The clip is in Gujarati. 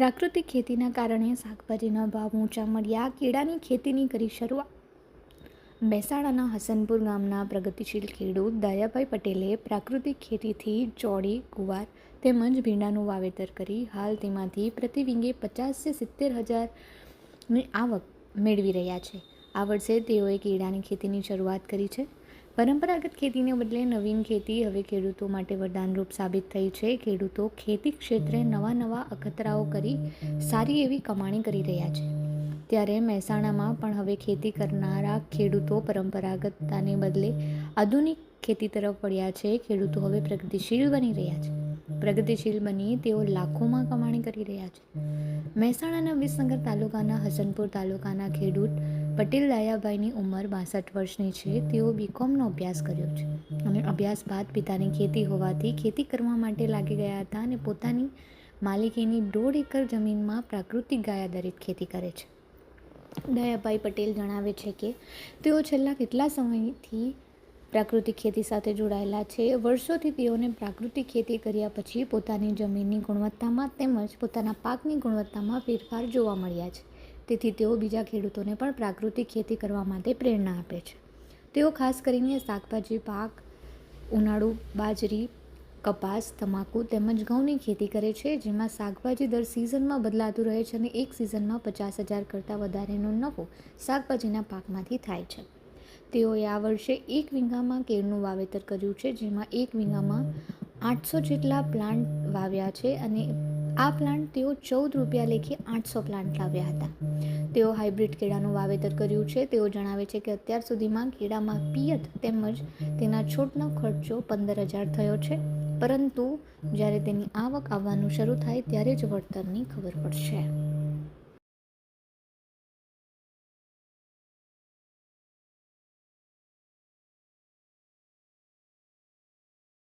પ્રાકૃતિક ખેતીના કારણે શાકભાજીના ભાવ ઊંચા મળ્યા, કેળાની ખેતીની કરી શરૂઆત. મહેસાણાના હસનપુર ગામના પ્રગતિશીલ ખેડૂત દયાભાઈ પટેલે પ્રાકૃતિક ખેતીથી ચોળી, ગુવાર તેમજ ભીંડાનું વાવેતર કરી હાલ તેમાંથી પ્રતિ વીંગે પચાસથી સિત્તેર હજારની આવક મેળવી રહ્યા છે. આ વર્ષે તેઓએ કેળાની ખેતીની શરૂઆત કરી છે. પરંપરાગત ખેતીને બદલે નવીન ખેતી હવે ખેડૂતો માટે વરદાનરૂપ સાબિત થઈ છે. ખેડૂતો ખેતી ક્ષેત્રે નવા નવા અખતરાઓ કરી સારી એવી કમાણી કરી રહ્યા છે. ત્યારે મહેસાણામાં પણ હવે ખેતી કરનારા ખેડૂતો પરંપરાગતતાને બદલે આધુનિક ખેતી તરફ વળ્યા છે. ખેડૂતો હવે પ્રગતિશીલ બની રહ્યા છે. પ્રગતિશીલ બની તેઓ લાખોમાં કમાણી કરી રહ્યા છે. મહેસાણાના વિસનગર તાલુકાના, હસનપુર તાલુકાના ખેડૂત પટેલ દાયાભાઈની ઉંમર બાસઠ વર્ષની છે. તેઓ બીકોમનો અભ્યાસ કર્યો છે અને અભ્યાસ બાદ પિતાની ખેતી હોવાથી ખેતી કરવા માટે લાગી ગયા હતા અને પોતાની માલિકીની દોઢ એકર જમીનમાં પ્રાકૃતિક ગાય આધારિત ખેતી કરે છે. દયાભાઈ પટેલ જણાવે છે કે, તેઓ છેલ્લા કેટલા સમયથી પ્રાકૃતિક ખેતી સાથે જોડાયેલા છે. વર્ષોથી તેઓને પ્રાકૃતિક ખેતી કર્યા પછી પોતાની જમીનની ગુણવત્તામાં તેમજ પોતાના પાકની ગુણવત્તામાં ફેરફાર જોવા મળ્યા છે. તેથી તેઓ બીજા ખેડૂતોને પણ પ્રાકૃતિક ખેતી કરવા માટે પ્રેરણા આપે છે. તેઓ ખાસ કરીને શાકભાજી, પાક, ઉનાળુ, બાજરી, કપાસ, તમાકુ તેમજ ઘઉંની ખેતી કરે છે, જેમાં શાકભાજી દર સિઝનમાં બદલાતું રહે છે અને એક સિઝનમાં પચાસ હજાર કરતાં વધારેનો નફો શાકભાજીના પાકમાંથી થાય છે. તેઓએ આ વર્ષે એક વીંગામાં કેળનું વાવેતર કર્યું છે, જેમાં એક વીંગામાં આઠસો જેટલા પ્લાન્ટ વાવ્યા છે અને આ પ્લાન્ટ તેઓ ચૌદ રૂપિયા લેખે આઠસો પ્લાન્ટ લાવ્યા હતા. તેઓ હાઇબ્રિડ કેળાનું વાવેતર કર્યું છે. તેઓ જણાવે છે કે અત્યાર સુધીમાં કેળામાં પિયત તેમજ તેના છોડનો ખર્ચો પંદર હજાર થયો છે. પરંતુ જ્યારે તેની આવક આવવાનું શરૂ થાય ત્યારે જ વળતરની ખબર પડશે.